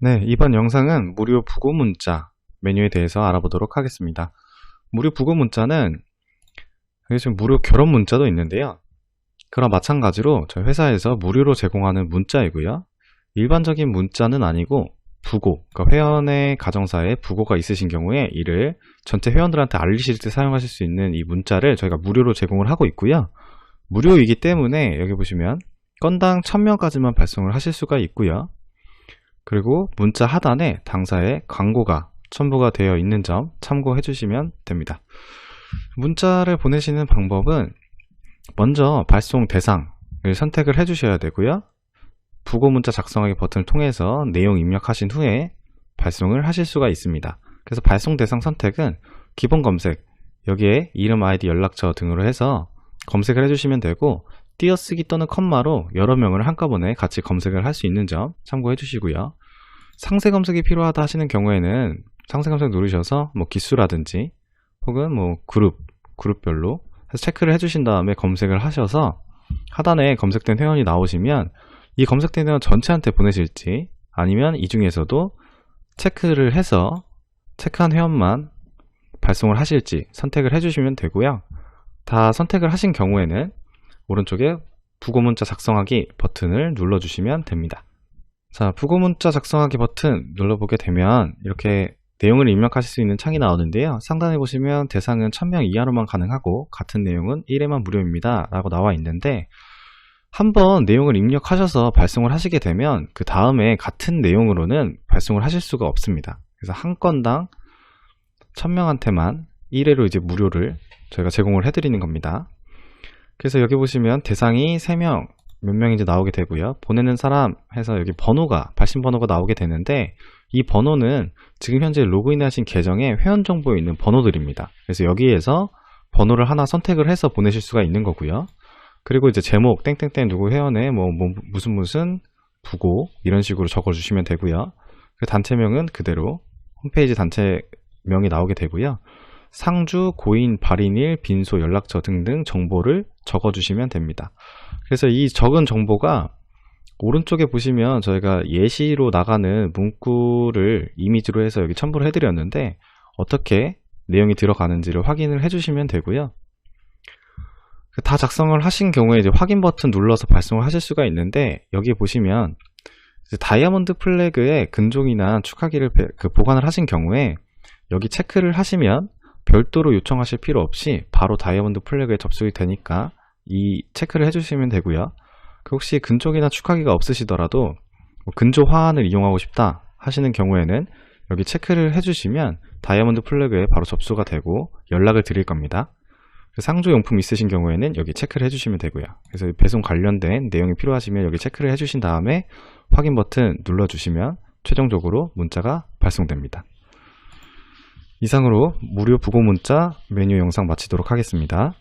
네, 이번 영상은 무료 부고 문자 메뉴에 대해서 알아보도록 하겠습니다. 무료 부고 문자는 지금 무료 결혼 문자도 있는데요. 그럼 마찬가지로 저희 회사에서 무료로 제공하는 문자이고요. 일반적인 문자는 아니고 부고, 그러니까 회원의 가정사에 부고가 있으신 경우에 이를 전체 회원들한테 알리실 때 사용하실 수 있는 이 문자를 저희가 무료로 제공을 하고 있고요. 무료이기 때문에 여기 보시면 건당 1000명까지만 발송을 하실 수가 있고요. 그리고 문자 하단에 당사의 광고가 첨부가 되어 있는 점 참고해 주시면 됩니다. 문자를 보내시는 방법은 먼저 발송 대상을 선택을 해 주셔야 되고요. 부고 문자 작성하기 버튼을 통해서 내용 입력하신 후에 발송을 하실 수가 있습니다. 그래서 발송 대상 선택은 기본 검색, 여기에 이름, 아이디, 연락처 등으로 해서 검색을 해주시면 되고 띄어쓰기 또는 컴마로 여러 명을 한꺼번에 같이 검색을 할 수 있는 점 참고해 주시고요. 상세 검색이 필요하다 하시는 경우에는 상세 검색 누르셔서 뭐 기수라든지 혹은 뭐 그룹, 그룹별로 해서 체크를 해주신 다음에 검색을 하셔서 하단에 검색된 회원이 나오시면 이 검색된 회원 전체한테 보내실지 아니면 이 중에서도 체크를 해서 체크한 회원만 발송을 하실지 선택을 해주시면 되고요. 다 선택을 하신 경우에는 오른쪽에 부고 문자 작성하기 버튼을 눌러주시면 됩니다. 자, 부고 문자 작성하기 버튼 눌러보게 되면 이렇게 내용을 입력하실 수 있는 창이 나오는데요. 상단에 보시면 대상은 1000명 이하로만 가능하고 같은 내용은 1회만 무료입니다. 라고 나와 있는데 한번 내용을 입력하셔서 발송을 하시게 되면 그 다음에 같은 내용으로는 발송을 하실 수가 없습니다. 그래서 한 건당 1000명한테만 1회로 이제 무료를 저희가 제공을 해드리는 겁니다. 그래서 여기 보시면 대상이 3명, 몇 명인지 나오게 되고요. 보내는 사람 해서 여기 번호가, 발신 번호가 나오게 되는데 이 번호는 지금 현재 로그인 하신 계정에 회원 정보에 있는 번호들입니다. 그래서 여기에서 번호를 하나 선택을 해서 보내실 수가 있는 거고요. 그리고 이제 제목, 땡땡땡 누구 회원에 뭐, 뭐 무슨 무슨 부고 이런 식으로 적어주시면 되고요. 그 단체명은 그대로 홈페이지 단체명이 나오게 되고요. 상주, 고인, 발인일, 빈소, 연락처 등등 정보를 적어주시면 됩니다. 그래서 이 적은 정보가 오른쪽에 보시면 저희가 예시로 나가는 문구를 이미지로 해서 여기 첨부를 해드렸는데 어떻게 내용이 들어가는지를 확인을 해주시면 되고요. 다 작성을 하신 경우에 이제 확인 버튼 눌러서 발송을 하실 수가 있는데 여기 보시면 다이아몬드 플래그의 근종이나 축하기를 그 보관을 하신 경우에 여기 체크를 하시면 별도로 요청하실 필요 없이 바로 다이아몬드 플래그에 접속이 되니까 이 체크를 해주시면 되고요. 그 혹시 근족이나 축하기가 없으시더라도 뭐 근조 화환을 이용하고 싶다 하시는 경우에는 여기 체크를 해주시면 다이아몬드 플래그에 바로 접수가 되고 연락을 드릴 겁니다. 상조용품 있으신 경우에는 여기 체크를 해주시면 되고요. 그래서 배송 관련된 내용이 필요하시면 여기 체크를 해주신 다음에 확인 버튼 눌러주시면 최종적으로 문자가 발송됩니다. 이상으로 무료 부고 문자 메뉴 영상 마치도록 하겠습니다.